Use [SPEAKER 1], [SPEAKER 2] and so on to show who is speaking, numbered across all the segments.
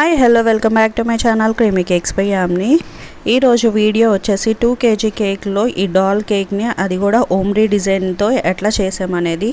[SPEAKER 1] Hi hello welcome back to my channel creamy cakes by Yamini ఈరోజు video వచ్చేసి two KG కేక్లో ఈ doll కేక్ని అది కూడా ఓమ్రీ డిజైన్తో ఎట్లా చేసామనేది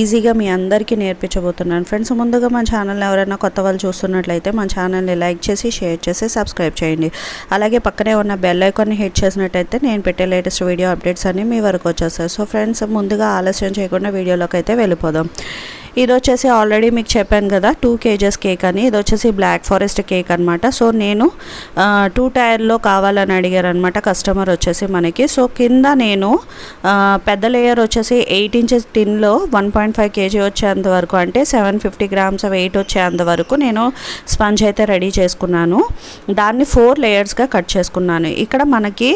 [SPEAKER 1] ఈజీగా మీ అందరికీ నేర్పించబోతున్నాను. ఫ్రెండ్స్ ముందుగా మన ఛానల్ ఎవరైనా కొత్త వాళ్ళు చూస్తున్నట్లయితే మన ఛానల్ని లైక్ చేసి షేర్ చేసి సబ్స్క్రైబ్ చేయండి. అలాగే పక్కనే ఉన్న బెల్ ఐకాన్ని హిట్ చేసినట్టయితే నేను పెట్టే లేటెస్ట్ వీడియో అప్డేట్స్ అన్నీ మీ వరకు వచ్చేస్తాయి. సో ఫ్రెండ్స్ ముందుగా ఆలస్యం చేయకుండా వీడియోలోకి అయితే వెళ్ళిపోదాం. ఇది వచ్చేసి ఆల్రెడీ మీకు చెప్పాను కదా టూ కేజెస్ కేక్ అని. ఇది వచ్చేసి బ్లాక్ ఫారెస్ట్ కేక్ అనమాట సో నేను టూ టైర్లో కావాలని అడిగారు అనమాట కస్టమర్ వచ్చేసి మనకి. సో కింద నేను పెద్ద లేయర్ వచ్చేసి ఎయిట్ ఇంచెస్ టిన్లో వన్ పాయింట్ ఫైవ్ కేజీ వచ్చేంత వరకు అంటే సెవెన్ ఫిఫ్టీ గ్రామ్స్ వెయిట్ వచ్చేంత వరకు నేను స్పంజ్ అయితే రెడీ చేసుకున్నాను. దాన్ని ఫోర్ లేయర్స్గా కట్ చేసుకున్నాను. ఇక్కడ మనకి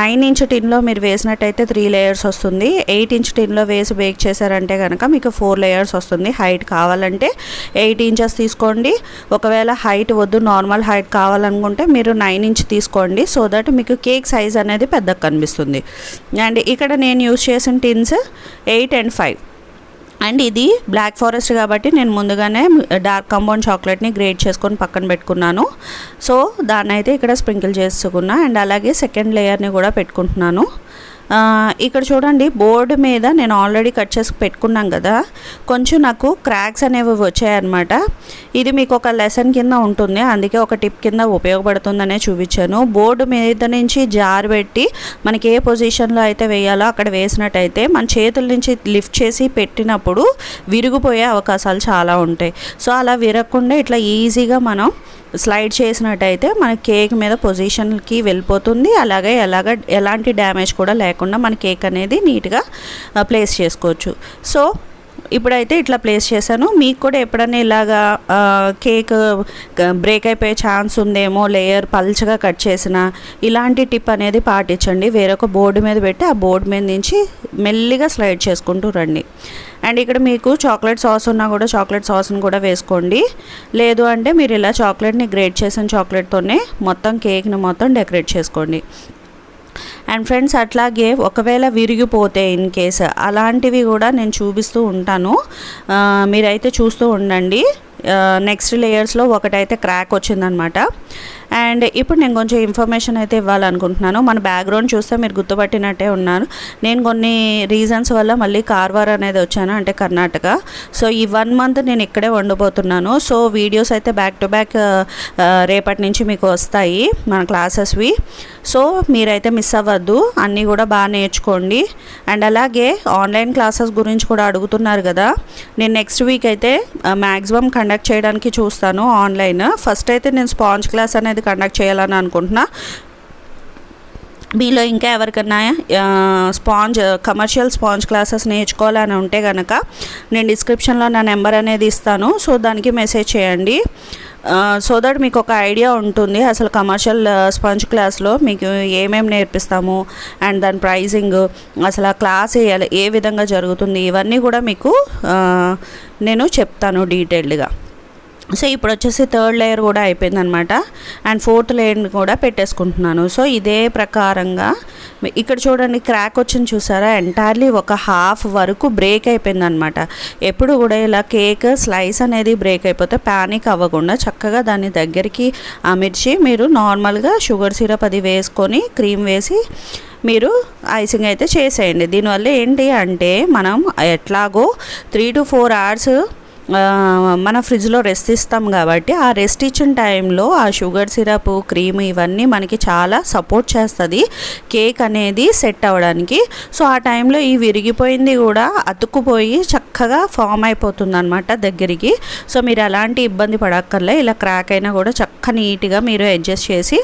[SPEAKER 1] నైన్ ఇంచ్ టిన్లో మీరు వేసినట్టయితే త్రీ లేయర్స్ వస్తుంది. ఎయిట్ ఇంచ్ టిన్లో వేసి బేక్ చేశారంటే కనుక మీకు ఫోర్ లేయర్స్ వస్తుంది. హైట్ కావాలంటే ఎయిట్ ఇంచెస్ తీసుకోండి. ఒకవేళ హైట్ వద్దు నార్మల్ హైట్ కావాలనుకుంటే మీరు నైన్ ఇంచ్ తీసుకోండి. సో దట్ మీకు కేక్ సైజ్ అనేది పెద్దగా కనిపిస్తుంది. అండ్ ఇక్కడ నేను యూజ్ చేసిన tins eight and five and ఇది బ్లాక్ ఫారెస్ట్ కాబట్టి నేను ముందుగానే డార్క్ కంపౌండ్ చాక్లెట్ని గ్రేట్ చేసుకొని పక్కన పెట్టుకున్నాను. సో దాన్ని అయితే ఇక్కడ స్ప్రింకిల్ చేసుకున్నా. అండ్ అలాగే సెకండ్ లేయర్ని కూడా పెట్టుకుంటున్నాను. ఇక్కడ చూడండి బోర్డు మీద నేను ఆల్రెడీ కట్ చేసి పెట్టుకున్నాం కదా. కొంచెం నాకు క్రాక్స్ అనేవి వచ్చాయన్నమాట. ఇది మీకు ఒక లెసన్ కింద ఉంటుంది. అందుకే ఒక టిప్ కింద ఉపయోగపడుతుందనే చూపించాను. బోర్డు మీద నుంచి జారు పెట్టి మనకి ఏ పొజిషన్లో అయితే వేయాలో అక్కడ వేసినట్టయితే మన చేతుల నుంచి లిఫ్ట్ చేసి పెట్టినప్పుడు విరిగిపోయే అవకాశాలు చాలా ఉంటాయి. సో అలా విరగకుండా ఇట్లా ఈజీగా మనం స్లైడ్ చేసినట్టయితే మన కేక్ మీద పొజిషన్కి వెళ్ళిపోతుంది. అలాగే ఎలాగ ఎలాంటి డ్యామేజ్ కూడా లేకుండా మన కేక్ అనేది నీట్గా ప్లేస్ చేసుకోవచ్చు. సో ఇప్పుడైతే ఇట్లా ప్లేస్ చేశాను. మీకు కూడా ఎప్పుడైనా ఇలాగా కేక్ బ్రేక్ అయిపోయే ఛాన్స్ ఉందేమో లేయర్ పల్చగా కట్ చేసిన ఇలాంటి టిప్ అనేది పాటించండి. వేరొక బోర్డు మీద పెట్టి ఆ బోర్డు మీద నుంచి మెల్లిగా స్లైడ్ చేసుకుంటూ రండి. అండ్ ఇక్కడ మీకు చాక్లెట్ సాస్ ఉన్నా కూడా చాక్లెట్ సాస్ని కూడా వేసుకోండి. లేదు అంటే మీరు ఇలా చాక్లెట్ని గ్రేట్ చేసిన చాక్లెట్తోనే మొత్తం కేక్ని మొత్తం డెకరేట్ చేసుకోండి. అండ్ ఫ్రెండ్స్ అట్లాగే ఒకవేళ విరిగిపోతే ఇన్ కేస్ అలాంటివి కూడా నేను చూపిస్తూ ఉంటాను. మీరైతే చూస్తూ ఉండండి. నెక్స్ట్ లేయర్స్లో ఒకటైతే క్రాక్ వచ్చిందనమాట. అండ్ ఇప్పుడు నేను కొంచెం ఇన్ఫర్మేషన్ అయితే ఇవ్వాలనుకుంటున్నాను. మన బ్యాక్గ్రౌండ్ చూస్తే మీరు గుర్తుపట్టినట్టే ఉన్నారు. నేను కొన్ని రీజన్స్ వల్ల మళ్ళీ కార్వార్ అనేది వచ్చాను అంటే కర్ణాటక. సో ఈ వన్ మంత్ నేను ఇక్కడే వండబోతున్నాను. సో వీడియోస్ అయితే బ్యాక్ టు బ్యాక్ రేపటి నుంచి మీకు వస్తాయి మన క్లాసెస్వి సో మీరైతే మిస్ అవ్వద్దు. అన్నీ కూడా బాగా నేర్చుకోండి. అండ్ అలాగే ఆన్లైన్ క్లాసెస్ గురించి కూడా అడుగుతున్నారు కదా. నేను నెక్స్ట్ వీక్ అయితే మ్యాక్సిమం కండక్ట్ చేయడానికి చూస్తాను ఆన్లైన్ ఫస్ట్ అయితే నేను స్పాంజ్ క్లాస్ అనేది కండక్ట్ చేయాలని అనుకుంటున్నా. మీలో ఇంకా ఎవరికైనా స్పాంజ్ కమర్షియల్ స్పాంజ్ క్లాసెస్ నేర్చుకోవాలని ఉంటే కనుక నేను డిస్క్రిప్షన్లో నా నెంబర్ అనేది ఇస్తాను. సో దానికి మెసేజ్ చేయండి. సో దట్ మీకు ఒక ఐడియా ఉంటుంది అసలు కమర్షియల్ స్పంజ్ క్లాస్లో మీకు ఏమేమి నేర్పిస్తాము అండ్ దాని ప్రైజింగ్ అసలు ఆ క్లాస్ ఏ- ఏ విధంగా జరుగుతుంది ఇవన్నీ కూడా మీకు నేను చెప్తాను డీటెయిల్డ్గా. సో ఇప్పుడు వచ్చేసి థర్డ్ లేయర్ కూడా అయిపోయిందనమాట అండ్ ఫోర్త్ లేయర్ని కూడా పెట్టేసుకుంటున్నాను. సో ఇదే ప్రకారంగా ఇక్కడ చూడండి క్రాక్ వచ్చింది చూసారా? ఎంటైర్లీ ఒక హాఫ్ వరకు బ్రేక్ అయిపోయిందనమాట ఎప్పుడు కూడా ఇలా కేక్ స్లైస్ అనేది బ్రేక్ అయిపోతే ప్యానిక్ అవ్వకుండా చక్కగా దాన్ని దగ్గరికి అమర్చి మీరు నార్మల్గా షుగర్ సిరప్ అది వేసుకొని క్రీమ్ వేసి మీరు ఐసింగ్ అయితే చేసేయండి. దీనివల్ల ఏంటి అంటే మనం ఎట్లాగో త్రీ టు ఫోర్ అవర్స్ మన ఫ్రిడ్జ్లో రెస్ట్ ఇస్తాం కాబట్టి ఆ రెస్ట్ ఇచ్చిన టైంలో ఆ షుగర్ సిరప్ క్రీమ్ ఇవన్నీ మనకి చాలా సపోర్ట్ చేస్తుంది. కేక్ అనేది సెట్ అవ్వడానికి. సో ఆ టైంలో ఈ విరిగిపోయింది కూడా అతుక్కుపోయి చక్కగా ఫామ్ అయిపోతుంది అనమాట దగ్గరికి. సో మీరు ఎలాంటి ఇబ్బంది పడక్కర్లే. ఇలా క్రాక్ అయినా కూడా చక్క నీట్గా మీరు అడ్జస్ట్ చేసి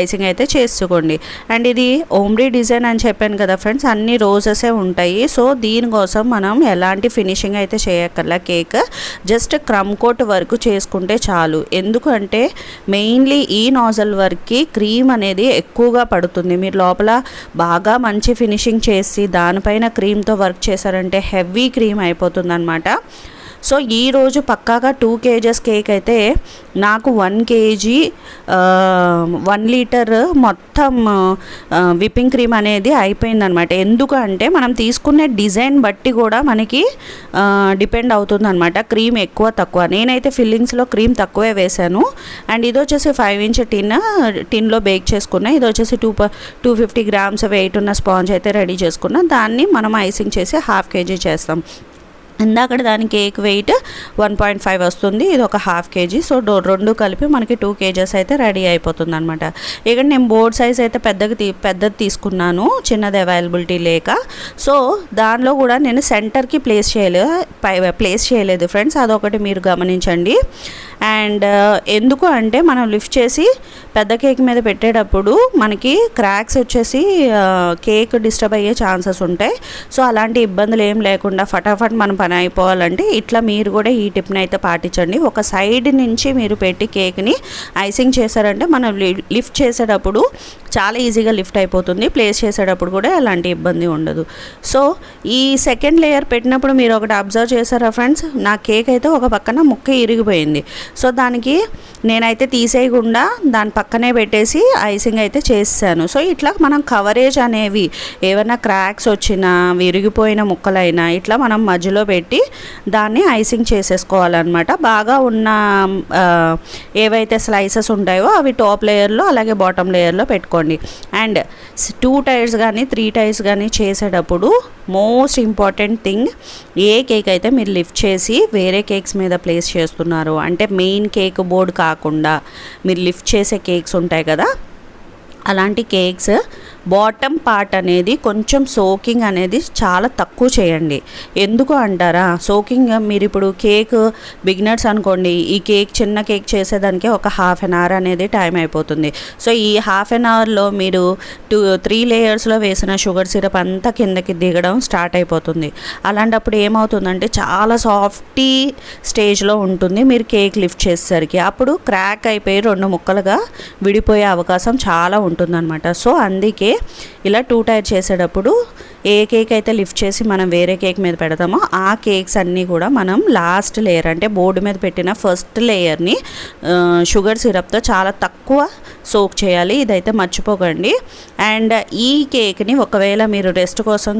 [SPEAKER 1] ఐసింగ్ అయితే చేసుకోండి. అండ్ ఇది ఓమ్రీ డిజైన్ అని చెప్పాను కదా ఫ్రెండ్స్ అన్ని రోజెసే ఉంటాయి. సో దీనికోసం మనం ఎలాంటి ఫినిషింగ్ అయితే చేయక్కర్లా. కేక్ జస్ట్ క్రమ్ కోట్ వరకు చేసుకుంటే చాలు. ఎందుకంటే మెయిన్లీ ఈ నాజల్ వర్క్కి క్రీమ్ అనేది ఎక్కువగా పడుతుంది. మీరు లోపల బాగా మంచి ఫినిషింగ్ చేసి దానిపైన క్రీమ్తో వర్క్ చేశారంటే హెవీ క్రీమ్ అయిపోతుంది అనమాట సో ఈరోజు పక్కాగా టూ కేజెస్ కేక్ అయితే నాకు వన్ కేజీ వన్ లీటర్ మొత్తం విప్పింగ్ క్రీమ్ అనేది అయిపోయిందనమాట ఎందుకంటే మనం తీసుకునే డిజైన్ బట్టి కూడా మనకి డిపెండ్ అవుతుందనమాట క్రీమ్ ఎక్కువ తక్కువ. నేనైతే ఫిల్లింగ్స్లో క్రీమ్ తక్కువే వేశాను. అండ్ ఇది వచ్చేసి ఫైవ్ ఇంచ్ టిన్ టిన్లో బేక్ చేసుకున్నా ఇది వచ్చేసి two two fifty grams weight ఉన్న స్పాంజ్ అయితే రెడీ చేసుకున్నా దాన్ని మనం ఐసింగ్ చేసి హాఫ్ కేజీ చేస్తాం. ఇందాక దాని cake weight one point five వస్తుంది. ఇది ఒక హాఫ్ కేజీ సో డో రెండు కలిపి మనకి టూ కేజెస్ అయితే రెడీ అయిపోతుంది అనమాట ఇక్కడ నేను బోర్డ్ సైజ్ అయితే పెద్దగా తీ పెద్దది తీసుకున్నాను. చిన్నది అవైలబిలిటీ లేక. సో దానిలో కూడా నేను సెంటర్కి ప్లేస్ చేయలేదు ప్లేస్ చేయలేదు ఫ్రెండ్స్ అదొకటి మీరు గమనించండి. అండ్ ఎందుకు అంటే మనం లిఫ్ట్ చేసి పెద్ద కేక్ మీద పెట్టేటప్పుడు మనకి క్రాక్స్ వచ్చేసి కేక్ డిస్టర్బ్ అయ్యే ఛాన్సెస్ ఉంటాయి. సో అలాంటి ఇబ్బందులు ఏం లేకుండా ఫటాఫట్ మనం పని అయిపోవాలంటే ఇట్లా మీరు కూడా ఈ టిప్ని అయితే పాటించండి. ఒక సైడ్ నుంచి మీరు పెట్టి కేక్ని ఐసింగ్ చేశారంటే మనం లిఫ్ట్ చేసేటప్పుడు చాలా ఈజీగా లిఫ్ట్ అయిపోతుంది. ప్లేస్ చేసేటప్పుడు కూడా ఎలాంటి ఇబ్బంది ఉండదు. సో ఈ సెకండ్ లేయర్ పెట్టినప్పుడు మీరు ఒకటి అబ్జర్వ్ చేశారా ఫ్రెండ్స్ నా కేక్ అయితే ఒక పక్కన ముక్క ఇరిగిపోయింది. సో దానికి నేనైతే తీసేయకుండా దాని పక్కనే పెట్టేసి ఐసింగ్ అయితే చేశాను సో ఇట్లా మనం కవరేజ్ అనేవి ఏమైనా క్రాక్స్ వచ్చినా విరిగిపోయిన ముక్కలైనా ఇట్లా మనం మధ్యలో పెట్టి దాన్ని ఐసింగ్ చేసేసుకోవాలన్నమాట. బాగా ఉన్న ఏవైతే స్లైసెస్ ఉంటాయో అవి టాప్ లేయర్లో అలాగే బాటమ్ లేయర్లో పెట్టుకోండి. అండ్ టూ టైర్స్ కానీ త్రీ టైర్స్ కానీ చేసేటప్పుడు most important thing a cake అయితే మీరు లిఫ్ట్ చేసి వేరే కేక్స్ మీద ప్లేస్ చేస్తున్నారు. అంటే మెయిన్ కేక్ బోర్డ్ కాకుండా మీరు లిఫ్ట్ చేసే కేక్స్ ఉంటాయి కదా అలాంటి కేక్స్. బాటమ్ పార్ట్ అనేది కొంచెం సోకింగ్ అనేది చాలా తక్కువ చేయండి. ఎందుకు అంటారా? సోకింగ్ మీరు ఇప్పుడు కేక్ బిగినర్స్ అనుకోండి ఈ కేక్ చిన్న కేక్ చేసేదానికి ఒక హాఫ్ అన్ అవర్ అనేది టైం అయిపోతుంది. సో ఈ హాఫ్ అన్ అవర్లో మీరు టూ త్రీ లేయర్స్లో వేసిన షుగర్ సిరప్ అంతా కిందకి దిగడం స్టార్ట్ అయిపోతుంది. అలాంటప్పుడు ఏమవుతుందంటే చాలా సాఫ్టీ స్టేజ్లో ఉంటుంది మీరు కేక్ లిఫ్ట్ చేసేసరికి. అప్పుడు క్రాక్ అయిపోయి రెండు ముక్కలుగా విడిపోయే అవకాశం చాలా ఉంటుంది. ఉంటుందన్నమాట. సో అందుకే ఇలా టూ టైర్ చేసేటప్పుడు ఏ కేక్ అయితే లిఫ్ట్ చేసి మనం వేరే కేక్ మీద పెడతామో ఆ కేక్స్ అన్నీ కూడా మనం లాస్ట్ లేయర్ అంటే బోర్డు మీద పెట్టిన ఫస్ట్ లేయర్ని షుగర్ సిరప్తో చాలా తక్కువ సోక్ చేయాలి. ఇదైతే మర్చిపోకండి. అండ్ ఈ కేక్ని ఒకవేళ మీరు రెస్ట్ కోసం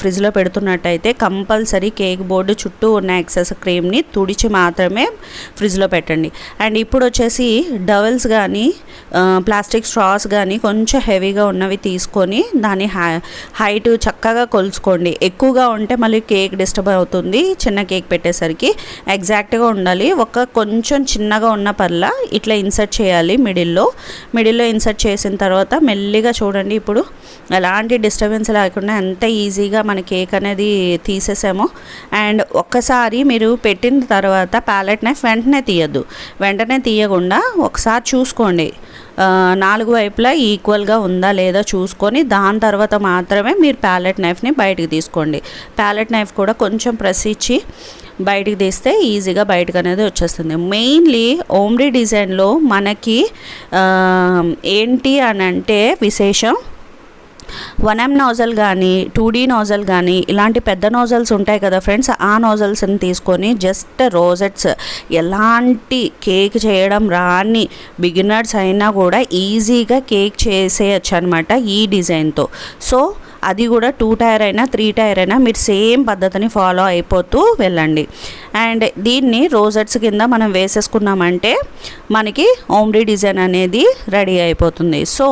[SPEAKER 1] ఫ్రిడ్జ్లో పెడుతున్నట్టయితే కంపల్సరీ కేక్ బోర్డు చుట్టూ ఉన్న ఎక్సెస్ క్రీమ్ని తుడిచి మాత్రమే ఫ్రిడ్జ్లో పెట్టండి. అండ్ ఇప్పుడు వచ్చేసి డవల్స్ కానీ ప్లాస్టిక్ స్ట్రాస్ కానీ కొంచెం హెవీగా ఉన్నవి తీసుకొని దాని హైట్ చక్కగా కొలుచుకోండి. ఎక్కువగా ఉంటే మళ్ళీ కేక్ డిస్టర్బ్ అవుతుంది చిన్న కేక్ పెట్టేసరికి. ఎగ్జాక్ట్గా ఉండాలి. ఒక కొంచెం చిన్నగా ఉన్న పర్ల ఇట్లా ఇన్సర్ట్ చేయాలి మిడిల్లో. మిడిల్లో ఇన్సర్ట్ చేసిన తర్వాత మెల్లిగా చూడండి ఇప్పుడు. ఎలాంటి డిస్టర్బెన్స్ లేకుండా ఎంత ఈజీగా మన కేక్ అనేది తీసేసామో. అండ్ ఒక్కసారి మీరు పెట్టిన తర్వాత ప్యాలెట్ నైఫ్ వెంటనే తీయద్దు. వెంటనే తీయకుండా ఒకసారి చూసుకోండి. నాలుగు వైపులా ఈక్వల్గా ఉందా లేదా చూసుకొని దాని తర్వాత మాత్రమే మీరు ప్యాలెట్ నైఫ్ని బయటికి తీసుకోండి. ప్యాలెట్ నైఫ్ కూడా కొంచెం ప్రెస్ ఇచ్చి బయటికి తీస్తే ఈజీగా బయటకు అనేది వచ్చేస్తుంది. మెయిన్లీ ఓమ్రీ డిజైన్లో మనకి ఏంటి అని అంటే విశేషం వన్ ఎం నాజల్ కానీ టూ డీ నోజల్ కానీ ఇలాంటి పెద్ద నాజల్స్ ఉంటాయి కదా ఫ్రెండ్స్ ఆ నాజల్స్ని తీసుకొని జస్ట్ రోజెట్స్ ఎలాంటి కేక్ చేయడం రాని బిగినర్స్ అయినా కూడా ఈజీగా కేక్ చేసేయచ్చు అనమాట ఈ డిజైన్తో. సో అది కూడా టూ టైర్ అయినా త్రీ టైర్ అయినా మీరు సేమ్ పద్ధతిని ఫాలో అయిపోతూ వెళ్ళండి. అండ్ దీన్ని రోజెట్స్ కింద మనం వేసేసుకున్నామంటే మనకి ఓమ్రీ డిజైన్ అనేది రెడీ అయిపోతుంది. సో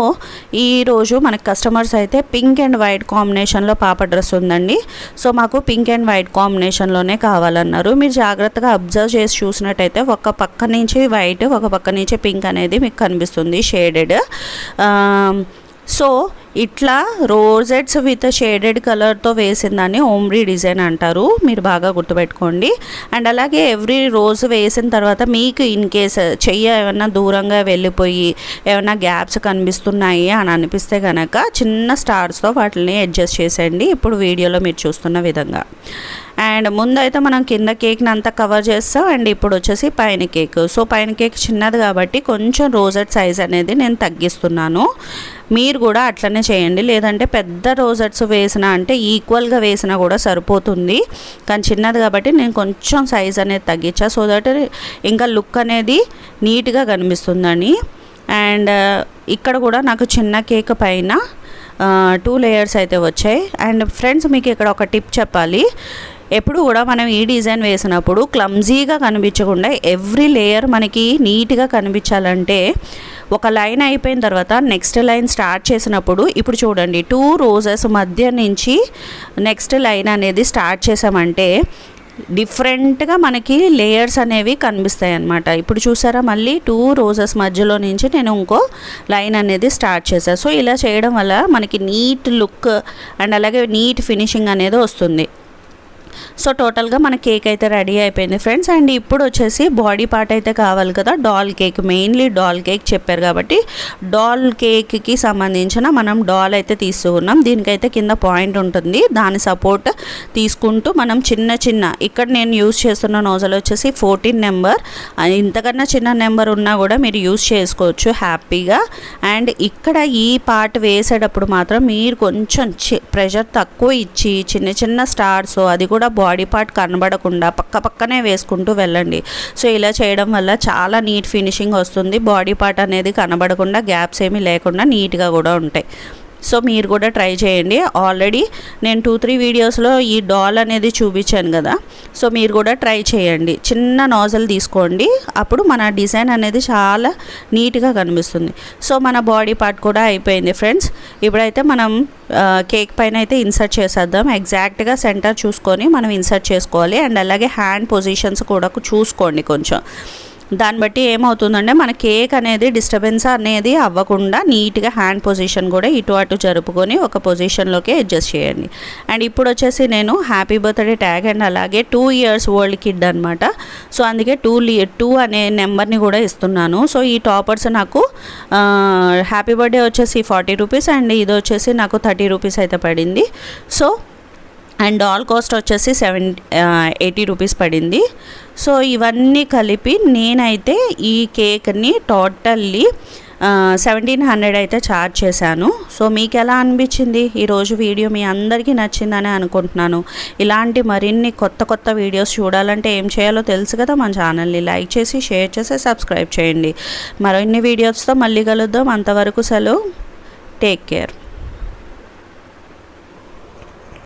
[SPEAKER 1] ఈరోజు మనకి కస్టమర్స్ అయితే పింక్ అండ్ వైట్ కాంబినేషన్లో పాప డ్రెస్ ఉందండి. సో మాకు పింక్ అండ్ వైట్ కాంబినేషన్లోనే కావాలన్నారు. మీరు జాగ్రత్తగా అబ్జర్వ్ చేసి చూసినట్టయితే ఒక పక్క నుంచి వైట్ ఒక పక్క నుంచి పింక్ అనేది మీకు కనిపిస్తుంది షేడెడ్. సో ఇట్లా రోజెట్స్ విత్ షేడెడ్ కలర్తో వేసిన దాన్ని ఓమ్రీ డిజైన్ అంటారు. మీరు బాగా గుర్తుపెట్టుకోండి. అండ్ అలాగే ఎవ్రీ రోజు వేసిన తర్వాత మీకు ఇన్ కేస్ చెయ్యి ఏమైనా దూరంగా వెళ్ళిపోయి ఏమైనా గ్యాప్స్ కనిపిస్తున్నాయి అని అనిపిస్తే కనుక చిన్న స్టార్స్తో వాటిని అడ్జస్ట్ చేసేయండి. ఇప్పుడు వీడియోలో మీరు చూస్తున్న విధంగా. అండ్ ముందైతే మనం కింద కేక్ని అంతా కవర్ చేస్తాం అండ్ ఇప్పుడు వచ్చేసి పైన కేక్. సో పైన కేక్ చిన్నది కాబట్టి కొంచెం రోజెట్ సైజ్ అనేది నేను తగ్గిస్తున్నాను. మీరు కూడా అట్లనే చేయండి. లేదంటే పెద్ద రోజెట్స్ వేసిన అంటే ఈక్వల్గా వేసినా కూడా సరిపోతుంది. కానీ చిన్నది కాబట్టి నేను కొంచెం సైజ్ అనేది తగ్గించా. సో దట్ ఇంకా లుక్ అనేది నీట్గా కనిపిస్తుందని. అండ్ ఇక్కడ కూడా నాకు చిన్న కేక్ పైన టూ లేయర్స్ అయితే వచ్చాయి. అండ్ ఫ్రెండ్స్ మీకు ఇక్కడ ఒక టిప్ చెప్పాలి. ఎప్పుడు కూడా మనం ఈ డిజైన్ వేసినప్పుడు క్లమ్జీగా కనిపించకుండా ఎవ్రీ లేయర్ మనకి నీట్గా కనిపించాలంటే ఒక లైన్ అయిపోయిన తర్వాత నెక్స్ట్ లైన్ స్టార్ట్ చేసినప్పుడు ఇప్పుడు చూడండి టూ రోజెస్ మధ్య నుంచి నెక్స్ట్ లైన్ అనేది స్టార్ట్ చేసామంటే డిఫరెంట్గా మనకి లేయర్స్ అనేవి కనిపిస్తాయి అన్నమాట ఇప్పుడు చూసారా మళ్ళీ టూ రోజెస్ మధ్యలో నుంచి నేను ఇంకో లైన్ అనేది స్టార్ట్ చేశాను సో ఇలా చేయడం వల్ల మనకి నీట్ లుక్ అండ్ అలాగే నీట్ ఫినిషింగ్ అనేది వస్తుంది. సో టోటల్గా మన కేక్ అయితే రెడీ అయిపోయింది ఫ్రెండ్స్. అండ్ ఇప్పుడు వచ్చేసి బాడీ పార్ట్ అయితే కావాలి కదా doll cake. Mainly doll cake చెప్పారు కాబట్టి డాల్ కేక్కి సంబంధించిన మనం డాల్ అయితే తీసుకున్నాం. దీనికైతే కింద పాయింట్ ఉంటుంది. దాని సపోర్ట్ తీసుకుంటూ మనం చిన్న చిన్న ఇక్కడ నేను యూస్ చేస్తున్న నోజల్ వచ్చేసి ఫోర్టీన్ నెంబర్. ఇంతకన్నా చిన్న నెంబర్ ఉన్నా కూడా మీరు యూస్ చేసుకోవచ్చు హ్యాపీగా. అండ్ ఇక్కడ ఈ పార్ట్ వేసేటప్పుడు మాత్రం మీరు కొంచెం ప్రెషర్ తక్కువ ఇచ్చి చిన్న చిన్న స్టార్స్ అది కూడా కూడా బాడీ పార్ట్ కనబడకుండా పక్క పక్కనే వేసుకుంటూ వెళ్ళండి. సో ఇలా చేయడం వల్ల చాలా నీట్ ఫినిషింగ్ వస్తుంది. బాడీ పార్ట్ అనేది కనబడకుండా గ్యాప్స్ ఏమీ లేకుండా నీట్గా కూడా ఉంటాయి. సో మీరు కూడా ట్రై చేయండి. ఆల్రెడీ నేను టూ త్రీ వీడియోస్లో ఈ డాల్ అనేది చూపించాను కదా. సో మీరు కూడా ట్రై చేయండి. చిన్న నాజల్ తీసుకోండి. అప్పుడు మన డిజైన్ అనేది చాలా నీట్గా కనిపిస్తుంది. సో మన బాడీ పార్ట్ కూడా అయిపోయింది ఫ్రెండ్స్ ఇప్పుడైతే మనం కేక్ పైన అయితే ఇన్సర్ట్ చేసేద్దాం. ఎగ్జాక్ట్గా సెంటర్ చూసుకొని మనం ఇన్సర్ట్ చేసుకోవాలి. అండ్ అలాగే హ్యాండ్ పొజిషన్స్ కూడా చూసుకోండి కొంచెం. దాన్ని బట్టి ఏమవుతుందంటే మన కేక్ అనేది డిస్టర్బెన్స్ అనేది అవ్వకుండా నీట్గా హ్యాండ్ పొజిషన్ కూడా ఇటు అటు జరుపుకొని ఒక పొజిషన్లోకి అడ్జస్ట్ చేయండి. అండ్ ఇప్పుడు వచ్చేసి నేను హ్యాపీ బర్త్డే ట్యాగ్ అండ్ అలాగే టూ ఇయర్స్ ఓల్డ్ కిడ్ అనమాట సో అందుకే టూ టూ అనే నెంబర్ని కూడా ఇస్తున్నాను. సో ఈ టాపర్స్ నాకు హ్యాపీ బర్త్డే వచ్చేసి ఫార్టీ రూపీస్ అండ్ ఇది వచ్చేసి నాకు థర్టీ రూపీస్ అయితే పడింది. సో అండ్ ఆల్ కాస్ట్ వచ్చేసి సెవెన్ ఎయిటీ రూపీస్ పడింది. సో ఇవన్నీ కలిపి నేనైతే ఈ కేక్ని టోటల్లీ సెవెంటీన్ హండ్రెడ్ అయితే ఛార్జ్ చేశాను. సో మీకు ఎలా అనిపించింది ఈరోజు వీడియో మీ అందరికీ నచ్చిందని అనుకుంటున్నాను. ఇలాంటి మరిన్ని కొత్త కొత్త వీడియోస్ చూడాలంటే ఏం చేయాలో తెలుసు కదా? మన ఛానల్ని లైక్ చేసి షేర్ చేసి సబ్స్క్రైబ్ చేయండి. మరిన్ని వీడియోస్తో మళ్ళీ కలుద్దాం. అంతవరకు సెలవు. Take care.